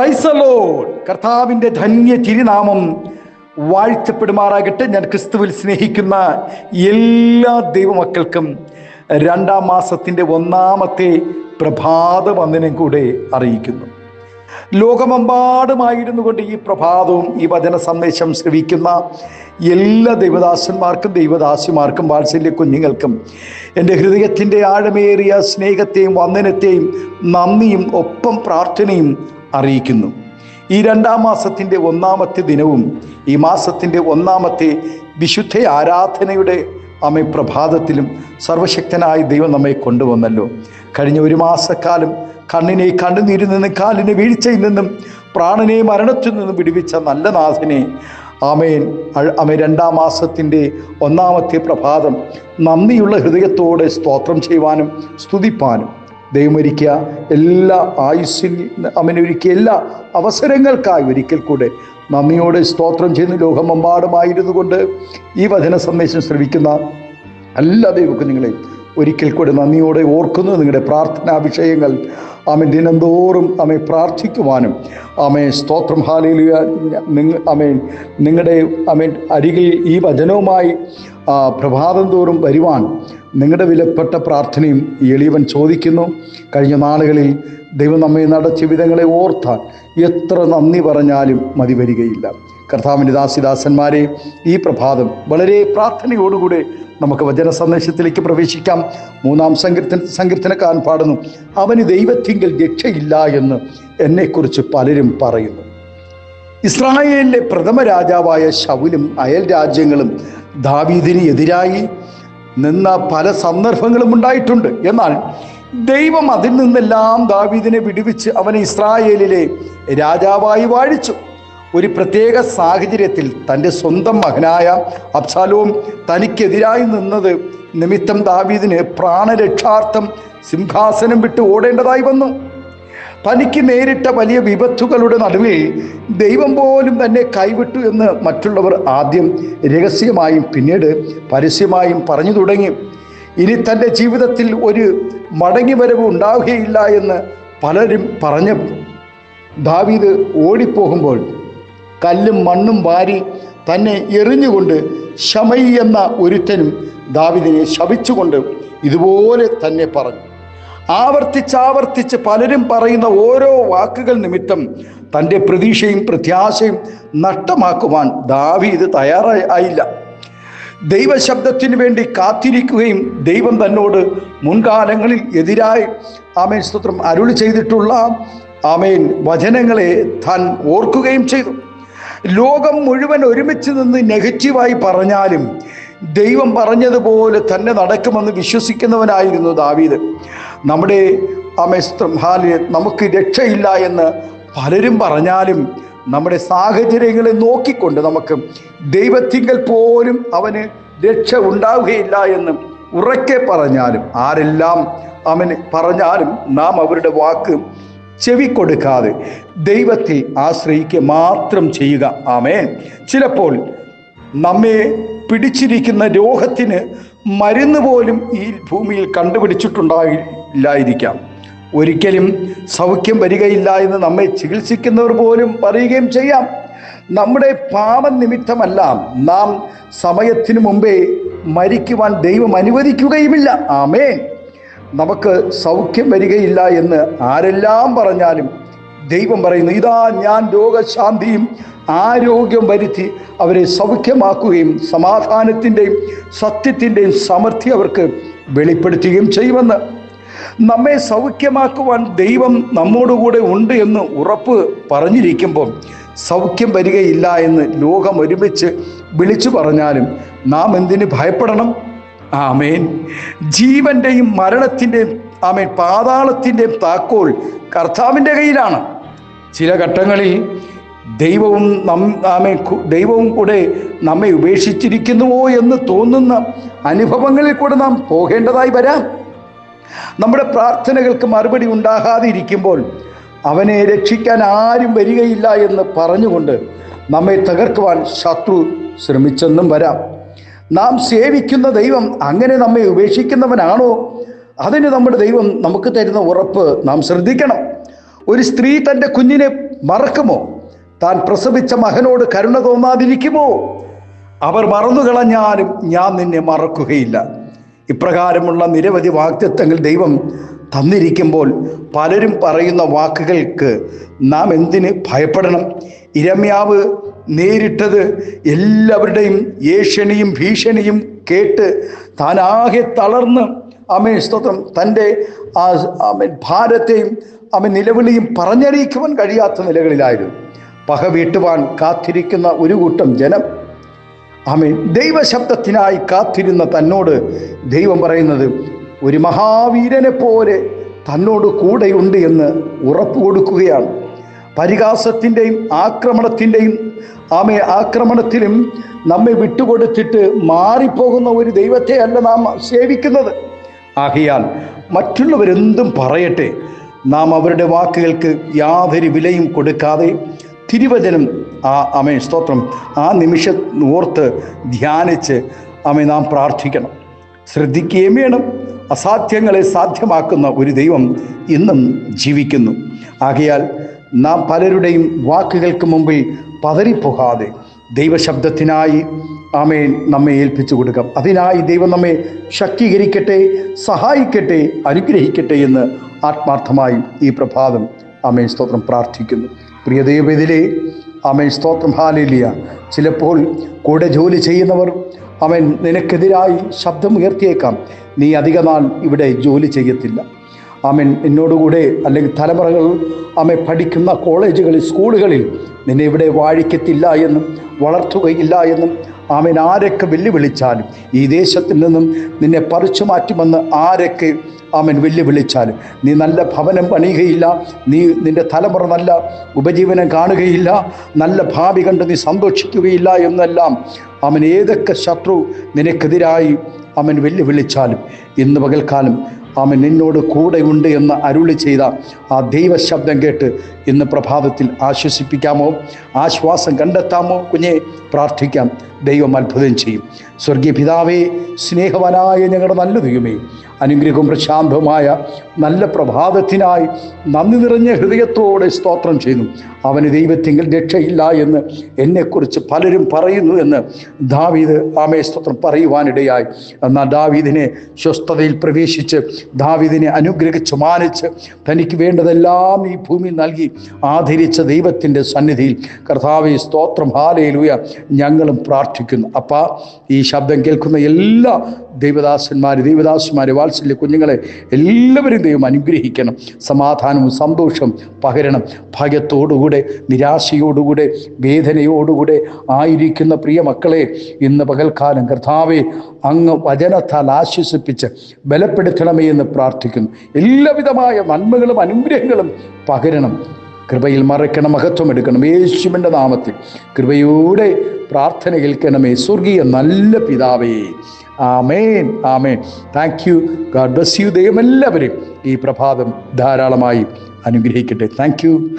പ്രൈസലോ കർത്താവിന്റെ ധന്യ തിരുനാമം വാഴ്ത്തപ്പെടുമാറാകട്ടെ. ഞാൻ ക്രിസ്തുവിൽ സ്നേഹിക്കുന്ന എല്ലാ ദൈവമക്കൾക്കും രണ്ടാം മാസത്തിന്റെ ഒന്നാമത്തെ പ്രഭാത വന്ദനം കൂടെ അറിയിക്കുന്നു. ലോകമെമ്പാടുമായിരുന്നു കൊണ്ട് ഈ പ്രഭാതവും ഈ വചന സന്ദേശം ശ്രവിക്കുന്ന എല്ലാ ദൈവദാസന്മാർക്കും ദൈവദാസിമാർക്കും വാത്സല്യ കുഞ്ഞുങ്ങൾക്കും എന്റെ ഹൃദയത്തിന്റെ ആഴമേറിയ സ്നേഹത്തെയും വന്ദനത്തെയും നന്ദിയും ഒപ്പം പ്രാർത്ഥനയും അറിയിക്കുന്നു. ഈ രണ്ടാം മാസത്തിന്റെ ഒന്നാമത്തെ ദിനവും ഈ മാസത്തിന്റെ ഒന്നാമത്തെ വിശുദ്ധ ആരാധനയുടെ അമ്മ പ്രഭാതത്തിലും സർവശക്തനായ ദൈവം നമ്മെ കൊണ്ടുവന്നല്ലോ. കഴിഞ്ഞ ഒരു മാസക്കാലം കണ്ണിനെ കണ്ണുനീരിൽ നിന്നും കാലിനെ വീഴ്ചയിൽ നിന്നും പ്രാണനെ മരണത്തിൽ നിന്നും വിടുവിച്ച നല്ല നാഥനെ. ആമേൻ. അമേ രണ്ടാം മാസത്തിന്റെ ഒന്നാമത്തെ പ്രഭാതം നന്ദിയുള്ള ഹൃദയത്തോടെ സ്തോത്രം ചെയ്യുവാനും സ്തുതിപ്പാനും. ദൈവമൊരുക്കിയ എല്ലാ ആയുസ്സിൽ അവനൊരുക്കിയ എല്ലാ അവസരങ്ങൾക്കായി ഒരിക്കൽ കൂടെ നന്ദിയോട് സ്തോത്രം ചെയ്യുന്ന ലോകമെമ്പാടുമായിരുന്നു കൊണ്ട് ഈ വചന സന്ദേശം ശ്രവിക്കുന്ന എല്ലാ നിങ്ങളെ ഒരിക്കൽ കൂടെ നന്ദിയോടെ ഓർക്കുന്നു. നിങ്ങളുടെ പ്രാർത്ഥനാ വിഷയങ്ങൾ അമ്മ ദിനംതോറും അമ്മ പ്രാർത്ഥിക്കുവാനും അമ്മയെ സ്തോത്രം. ഹാലിലുക നിങ്ങൾ അമ്മ നിങ്ങളുടെ അമ്മ അരികിൽ ഈ വചനവുമായി പ്രഭാതം തോറും വരുവാൻ നിങ്ങളുടെ വിലപ്പെട്ട പ്രാർത്ഥനയും എളിയവൻ ചോദിക്കുന്നു. കഴിഞ്ഞ നാളുകളിൽ ദൈവം നമ്മെ നടച്ച വിധങ്ങളെ ഓർത്താൻ എത്ര നന്ദി പറഞ്ഞാലും മതി വരികയില്ല. കർത്താവിന്റെ ദാസിദാസന്മാരെ ഈ പ്രഭാതം വളരെ പ്രാർത്ഥനയോടുകൂടെ നമുക്ക് വചന സന്ദേശത്തിലേക്ക് പ്രവേശിക്കാം. മൂന്നാം സങ്കീർത്തന സങ്കീർത്തനക്കാരൻ പാടുന്നു അവന് ദൈവത്തിങ്കിൽ രക്ഷയില്ല എന്ന് എന്നെക്കുറിച്ച് പലരും പറയുന്നു. ഇസ്രായേലിലെ പ്രഥമ രാജാവായ ശൗലും അയൽ രാജ്യങ്ങളും ദാവീദിന് എതിരായി നിന്ന പല സന്ദർഭങ്ങളും ഉണ്ടായിട്ടുണ്ട്. എന്നാൽ ദൈവം അതിൽ നിന്നെല്ലാം ദാവീദിനെ വിടുവിച്ച് അവനെ ഇസ്രായേലിലെ രാജാവായി വാഴിച്ചു. ഒരു പ്രത്യേക സാഹചര്യത്തിൽ തന്റെ സ്വന്തം മകനായ അബ്സാലോം തനിക്കെതിരായി നിന്നത് നിമിത്തം ദാവീദിന് പ്രാണരക്ഷാർത്ഥം സിംഹാസനം വിട്ട് ഓടേണ്ടതായി വന്നു. തനിക്ക് നേരിട്ട വലിയ വിപത്തുകളുടെ നടുവിൽ ദൈവം പോലും തന്നെ കൈവിട്ടു എന്ന് മറ്റുള്ളവർ ആദ്യം രഹസ്യമായും പിന്നീട് പരസ്യമായും പറഞ്ഞു തുടങ്ങി. ഇനി തന്റെ ജീവിതത്തിൽ ഒരു മടങ്ങിവരവ് ഉണ്ടാവുകയില്ല എന്ന് പലരും പറഞ്ഞു. ദാവീദ് ഓടിപ്പോകുമ്പോൾ കല്ലും മണ്ണും വാരി തന്നെ എറിഞ്ഞുകൊണ്ട് ശമയി എന്ന ഒരുത്തനും ദാവിദിനെ ശപിച്ചുകൊണ്ട് ഇതുപോലെ തന്നെ പറഞ്ഞു. ആവർത്തിച്ചാവർത്തിച്ച് പലരും പറയുന്ന ഓരോ വാക്കുകൾ നിമിത്തം തന്റെ പ്രതീക്ഷയും പ്രത്യാശയും നഷ്ടമാക്കുവാൻ ദാവീദ് തയ്യാറായില്ല ദൈവശബ്ദത്തിന് വേണ്ടി കാത്തിരിക്കുകയും ദൈവം തന്നോട് മുൻകാലങ്ങളിൽ എതിരായി ആമേൻ സ്തോത്രം അരുളി ചെയ്തിട്ടുള്ള ആമേൻ വചനങ്ങളെ താൻ ഓർക്കുകയും ചെയ്തു. ലോകം മുഴുവൻ ഒരുമിച്ച് നിന്ന് നെഗറ്റീവായി പറഞ്ഞാലും ദൈവം പറഞ്ഞതുപോലെ തന്നെ നടക്കുമെന്ന് വിശ്വസിക്കുന്നവനായിരുന്നു ദാവീദ്. നമ്മുടെ അമസ്ത്രം ഹാൽ നമുക്ക് രക്ഷയില്ല എന്ന് പലരും പറഞ്ഞാലും നമ്മുടെ സാഹചര്യങ്ങളെ നോക്കിക്കൊണ്ട് നമുക്ക് ദൈവത്തിങ്കൽ പോലും അവന് രക്ഷ ഉണ്ടാവുകയില്ല എന്ന് ഉറക്കെ പറഞ്ഞാലും ആരെല്ലാം അവന് പറഞ്ഞാലും നാം അവരുടെ വാക്ക് ചെവി കൊടുക്കാതെ ദൈവത്തെ ആശ്രയിക്കുക മാത്രം ചെയ്യുക. ആമേൻ. ചിലപ്പോൾ നമ്മെ പിടിച്ചിരിക്കുന്ന രോഗത്തിന് മരുന്ന് പോലും ഈ ഭൂമിയിൽ കണ്ടുപിടിച്ചിട്ടുണ്ടായില്ലായിരിക്കാം. ഒരിക്കലും സൗഖ്യം വരികയില്ല എന്ന് നമ്മെ ചികിത്സിക്കുന്നവർ പോലും പറയുകയും ചെയ്യാം. നമ്മുടെ പാപം നിമിത്തമല്ല നാം സമയത്തിന് മുമ്പേ മരിക്കുവാൻ ദൈവം അനുവദിക്കുകയുമില്ല. ആമേ നമുക്ക് സൗഖ്യം വരികയില്ല എന്ന് ആരെല്ലാം പറഞ്ഞാലും ദൈവം പറയുന്നു ഇതാ ഞാൻ രോഗശാന്തിയും ആരോഗ്യം വരുത്തി അവരെ സൗഖ്യമാക്കുകയും സമാധാനത്തിന്റെയും സത്യത്തിന്റെയും സമൃദ്ധി അവർക്ക് വെളിപ്പെടുത്തുകയും ചെയ്യുമെന്ന്. നമ്മെ സൗഖ്യമാക്കുവാൻ ദൈവം നമ്മോടുകൂടെ ഉണ്ട് എന്ന് ഉറപ്പ് പറഞ്ഞിരിക്കുമ്പോൾ സൗഖ്യം വരികയില്ല എന്ന് ലോകം ഒരുമിച്ച് വിളിച്ചു പറഞ്ഞാലും നാം എന്തിന് ഭയപ്പെടണം? ആമേൻ. ജീവന്റെയും മരണത്തിന്റെയും ആമേൻ പാതാളത്തിന്റെയും താക്കോൽ കർത്താവിന്റെ കയ്യിലാണ്. ചില ഘട്ടങ്ങളിൽ ദൈവവും നമ്മെ ദൈവവും കൂടെ നമ്മെ ഉപേക്ഷിച്ചിരിക്കുന്നുവോ എന്ന് തോന്നുന്ന അനുഭവങ്ങളിൽ കൂടെ നാം പോകേണ്ടതായി വരാം. നമ്മുടെ പ്രാർത്ഥനകൾക്ക് മറുപടി ഉണ്ടാകാതെ ഇരിക്കുമ്പോൾ അവനെ രക്ഷിക്കാൻ ആരും വരികയില്ല എന്ന് പറഞ്ഞുകൊണ്ട് നമ്മെ തകർക്കുവാൻ ശത്രു ശ്രമിച്ചെന്നും വരാം. നാം സേവിക്കുന്ന ദൈവം അങ്ങനെ നമ്മെ ഉപേക്ഷിക്കുന്നവനാണോ? അതിന് നമ്മുടെ ദൈവം നമുക്ക് തരുന്ന ഉറപ്പ് നാം ശ്രദ്ധിക്കണം. ഒരു സ്ത്രീ തന്റെ കുഞ്ഞിനെ മറക്കുമോ? താൻ പ്രസവിച്ച മകനോട് കരുണ തോന്നാതിരിക്കുമോ അവർ മറന്നുകളഞ്ഞാലും ഞാൻ നിന്നെ മറക്കുകയില്ല. ഇപ്രകാരമുള്ള നിരവധി വാക്തത്വങ്ങൾ ദൈവം തന്നിരിക്കുമ്പോൾ പലരും പറയുന്ന വാക്കുകൾക്ക് നാം എന്തിന് ഭയപ്പെടണം? ഇരമ്യാവ് നേരിട്ടത് എല്ലാവരുടെയും ഏഷ്യണിയും ഭീഷണിയും കേട്ട് താനാകെ തളർന്ന് അമേ സ്തോത്രം തന്റെ ആ ഭാരത്തെയും അവൻ നിലവിളിയും പറഞ്ഞറിയിക്കുവാൻ കഴിയാത്ത നിലകളിലായിരുന്നു. പക വീട്ടുവാൻ കാത്തിരിക്കുന്ന ഒരു കൂട്ടം ജനം. ആമേൻ. ദൈവശബ്ദത്തിനായി കാത്തിരുന്ന തന്നോട് ദൈവം പറയുന്നത് ഒരു മഹാവീരനെ പോലെ തന്നോട് കൂടെയുണ്ട് എന്ന് ഉറപ്പ് കൊടുക്കുകയാണ്. പരിഹാസത്തിന്റെയും ആക്രമണത്തിന്റെയും ആമെ ആക്രമണത്തിലും നമ്മെ വിട്ടുകൊടുത്തിട്ട് മാറിപ്പോകുന്ന ഒരു ദൈവത്തെ അല്ല നാം സേവിക്കുന്നത്. ആകയാൽ മറ്റുള്ളവരെന്തും പറയട്ടെ. നാം അവരുടെ വാക്കുകൾക്ക് യാതൊരു വിലയും കൊടുക്കാതെ തിരുവചനം. ആ അമേ സ്തോത്രം. ആ നിമിഷം ഓർത്ത് ധ്യാനിച്ച് അമ്മ നാം പ്രാർത്ഥിക്കണം. ശ്രദ്ധിക്കുകയും വേണം. അസാധ്യങ്ങളെ സാധ്യമാക്കുന്ന ഒരു ദൈവം ഇന്നും ജീവിക്കുന്നു. ആകയാൽ നാം പലരുടെയും വാക്കുകൾക്ക് മുമ്പിൽ പതറിപ്പോകാതെ ദൈവശബ്ദത്തിനായി ആമേൻ നമ്മെ ഏൽപ്പിച്ചു കൊടുക്കാം. അതിനായി ദൈവം നമ്മെ ശക്തീകരിക്കട്ടെ സഹായിക്കട്ടെ അനുഗ്രഹിക്കട്ടെ എന്ന് ആത്മാർത്ഥമായി ഈ പ്രഭാതം ആമേൻ സ്തോത്രം പ്രാർത്ഥിക്കുന്നു. പ്രിയ ദൈവത്തിലെ ആമേൻ സ്തോത്രം ഹാലില്ല ചിലപ്പോൾ കൂടെ ജോലി ചെയ്യുന്നവർ അവൻ നിനക്കെതിരായി ശബ്ദം ഉയർത്തിയേക്കാം നീ അധിക നാൾ ഇവിടെ ജോലി ചെയ്യത്തില്ല. അവൻ എന്നോടുകൂടെ അല്ലെങ്കിൽ തലമുറകൾ അമ്മ പഠിക്കുന്ന കോളേജുകളിൽ സ്കൂളുകളിൽ നിന്നെ ഇവിടെ വാഴിക്കത്തില്ല എന്നും വളർത്തുകയില്ല എന്നും അവൻ ആരൊക്കെ വെല്ലുവിളിച്ചാലും ഈ ദേശത്തിൽ നിന്നും നിന്നെ പറിച്ചു മാറ്റുമെന്ന് ആരൊക്കെ അവൻ വെല്ലുവിളിച്ചാലും നീ നല്ല ഭവനം പണിയുകയില്ല. നീ നിന്റെ തലമുറ നല്ല ഉപജീവനം കാണുകയില്ല. നല്ല ഭാവി കണ്ട് നീ സന്തോഷിക്കുകയില്ല എന്നെല്ലാം. അവൻ ഏതൊക്കെ ശത്രു നിനക്കെതിരായി അവൻ വെല്ലുവിളിച്ചാലും ഇന്ന് പകൽക്കാലം അവൻ നിന്നോട് കൂടെയുണ്ട് എന്ന് അരുളി ചെയ്ത ആ ദൈവശബ്ദം കേട്ട് ഇന്ന് പ്രഭാതത്തിൽ ആശ്വസിപ്പിക്കാമോ? ആശ്വാസം കണ്ടെത്താമോ? കുഞ്ഞെ പ്രാർത്ഥിക്കാം. ദൈവം അത്ഭുതം ചെയ്യും. സ്വർഗീയ പിതാവേ സ്നേഹവനായ ഞങ്ങളുടെ നല്ല ദൈവമേ അനുഗ്രഹവും പ്രശാന്തവുമായ നല്ല പ്രഭാതത്തിനായി നന്ദി നിറഞ്ഞ ഹൃദയത്തോടെ സ്തോത്രം ചെയ്യുന്നു. അവന് ദൈവത്തിങ്കിൽ രക്ഷയില്ല എന്ന് എന്നെക്കുറിച്ച് പലരും പറയുന്നു എന്ന് ദാവീദ് ആമേ സ്തോത്രം പറയുവാനിടയായി. എന്നാൽ ദാവീദിനെ സ്വസ്ഥതയിൽ പ്രവേശിച്ച് ദാവീദിനെ അനുഗ്രഹിച്ച് മാനിച്ച് തനിക്ക് വേണ്ടതെല്ലാം ഈ ഭൂമി നൽകി ആദരിച്ച ദൈവത്തിന്റെ സന്നിധിയിൽ കർത്താവ് സ്തോത്രം ഹാലയിലൂയ ഞങ്ങളും പ്രാർത്ഥിക്കുന്നു. അപ്പ ഈ ശബ്ദം കേൾക്കുന്ന എല്ലാ ദൈവദാസന്മാർ ദൈവദാസന്മാരെ വാത്സല്യ കുഞ്ഞുങ്ങളെ എല്ലാവരും ദൈവം അനുഗ്രഹിക്കണം. സമാധാനവും സന്തോഷവും പകരണം. ഭയത്തോടുകൂടെ നിരാശയോടുകൂടെ വേദനയോടുകൂടെ ആയിരിക്കുന്ന പ്രിയ മക്കളെ ഇന്ന് പകൽക്കാലം കർത്താവെ അങ്ങ് വചനത്താൽ ആശ്വസിപ്പിച്ച് ബലപ്പെടുത്തണമേ എന്ന് പ്രാർത്ഥിക്കുന്നു. എല്ലാവിധമായ നന്മകളും അനുഗ്രഹങ്ങളും പകരണം. കൃപയിൽ മറയ്ക്കണം മഹത്വം എടുക്കണം. യേശുവിന്റെ നാമത്തിൽ കൃപയോടെ പ്രാർത്ഥന കേൾക്കണമേ. സ്വർഗീയ നല്ല പിതാവേ. ആമേൻ ആമേൻ. Thank you God bless you ദൈവം എല്ലാവരും ഈ പ്രഭാതം ധാരാളമായി അനുഗ്രഹിക്കട്ടെ. Thank you